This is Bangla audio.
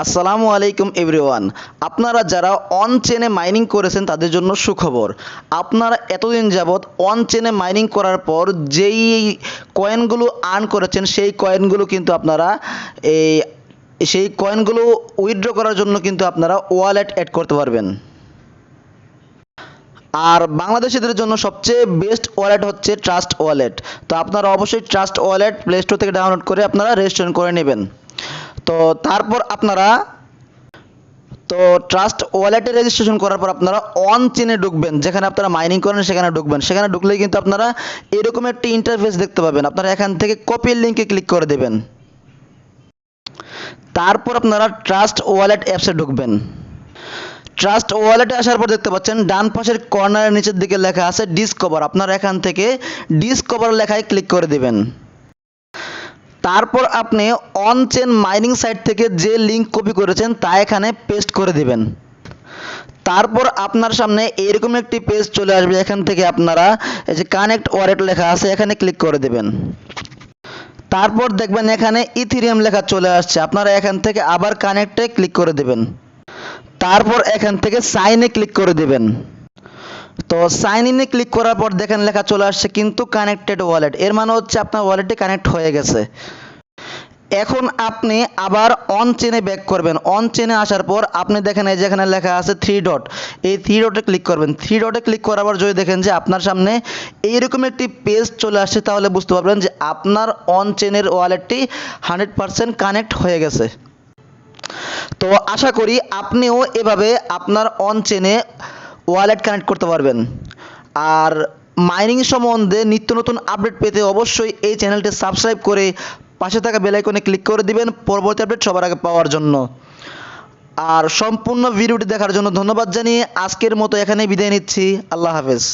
আসসালামু আলাইকুম এভরিওয়ান। আপনারা যারা অন চেনে মাইনিং করেছেন, তাদের জন্য সুখবর। আপনারা এতদিন যাবৎ অন চেনে মাইনিং করার পর যেই কয়েনগুলো আর্ন করেছেন, সেই কয়েনগুলো কিন্তু আপনারা এই, সেই কয়েনগুলো উইথড্র করার জন্য কিন্তু আপনারা ওয়ালেট অ্যাড করতে পারবেন। আর বাংলাদেশিদের জন্য সবচেয়ে বেস্ট ওয়ালেট হচ্ছে ট্রাস্ট ওয়ালেট তো আপনারা অবশ্যই ট্রাস্ট ওয়ালেট প্লে স্টোর থেকে ডাউনলোড করে আপনারা রেজিস্ট্রেশন করে নেবেন। তো তারপর আপনারা, তো ট্রাস্ট ওয়ালেটে রেজিস্ট্রেশন করার পর আপনারা অন চেনে ঢুকবেন। যেখানে আপনারা মাইনিং করেন, সেখানে ঢুকবেন। সেখানে ঢুকলে কিন্তু আপনারা এরকম একটি ইন্টারফেস দেখতে পাবেন। আপনারা এখান থেকে কপির লিঙ্কে ক্লিক করে দেবেন। তারপর আপনারা ট্রাস্ট ওয়ালেট অ্যাপসে ঢুকবেন। ট্রাস্ট ওয়ালেটে আসার পর দেখতে পাচ্ছেন, ডান পাশের কর্নারের নিচের দিকে লেখা আছে ডিসকভার আপনারা এখান থেকে ডিসকভার লেখায় ক্লিক করে দেবেন। তারপর আপনি অন চেন মাইনিং সাইট থেকে যে লিঙ্ক কপি করেছেন, তা এখানে পেস্ট করে দিবেন। তারপর আপনার সামনে এরকম একটি পেজ চলে আসবে, এখান থেকে আপনারা এই যে কানেক্ট ওয়ালেট লেখা আছে, এখানে ক্লিক করে দেবেন। তারপর দেখবেন এখানে ইথিরিয়াম লেখা চলে আসছে, আপনারা এখান থেকে আবার কানেক্টে ক্লিক করে দেবেন। তারপর এখান থেকে সাইনে ক্লিক করে দেবেন। তো সাইন ইনে ক্লিক করার পর দেখেন লেখা চলে আসছে কিন্তু কানেক্টেড ওয়ালেট এর মানে হচ্ছে আপনার ওয়ালেটে কানেক্ট হয়ে গেছে। এখন আপনি আবার অন চেনে ব্যাক করবেন। অন চেনে আসার পর আপনি দেখেন এই যেখানে লেখা আছে থ্রি ডট এই থ্রি ডটে ক্লিক করবেন। থ্রি ডটে ক্লিক করার পর যদি দেখেন যে আপনার সামনে এইরকম একটি পেজ চলে আসছে, তাহলে বুঝতে পারবেন যে আপনার অন চেনের ওয়ালেটটি হান্ড্রেড পারসেন্ট কানেক্ট হয়ে গেছে। তো আশা করি আপনিও এভাবে আপনার অন চেনে ওয়ালেট কানেক্ট করতে পারবেন। আর মাইনিং সম্বন্ধে নিত্য নতুন আপডেট পেতে অবশ্যই এই চ্যানেলটি সাবস্ক্রাইব করে পাশে থাকা বেলাইকনে ক্লিক করে দিবেন পরবর্তী আপডেট সবার আগে পাওয়ার জন্য। আর সম্পূর্ণ ভিডিওটি দেখার জন্য ধন্যবাদ জানিয়ে আজকের মতো এখানেই বিদায় নিচ্ছি। আল্লাহ হাফেজ।